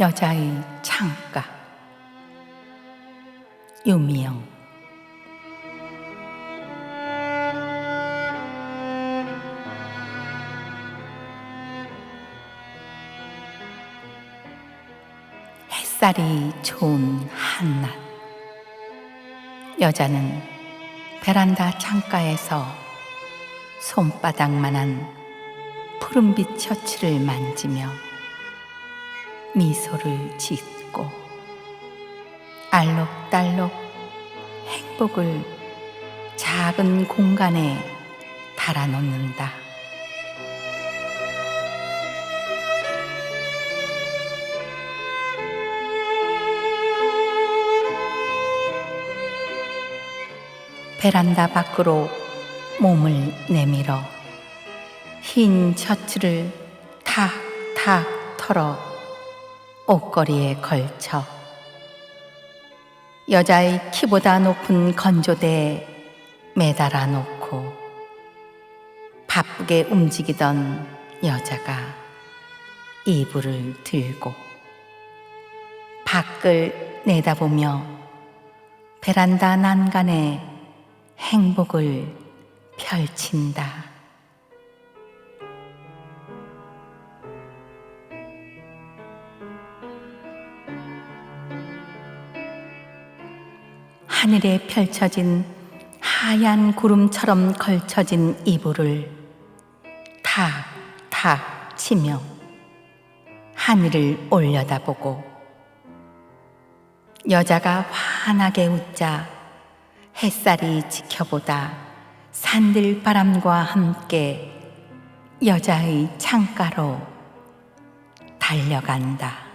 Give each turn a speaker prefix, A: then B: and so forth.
A: 여자의 창가. 유미영. 햇살이 좋은 한낮. 여자는 베란다 창가에서 손바닥만한 푸른빛 셔츠를 만지며 미소를 짓고 알록달록 행복을 작은 공간에 달아놓는다. 베란다 밖으로 몸을 내밀어 흰 셔츠를 탁탁 털어 옷걸이에 걸쳐 여자의 키보다 높은 건조대에 매달아 놓고 바쁘게 움직이던 여자가 이불을 들고 밖을 내다보며 베란다 난간에 행복을 펼친다. 하늘에 펼쳐진 하얀 구름처럼 걸쳐진 이불을 탁 탁 치며 하늘을 올려다보고 여자가 환하게 웃자 햇살이 지켜보다 산들바람과 함께 여자의 창가로 달려간다.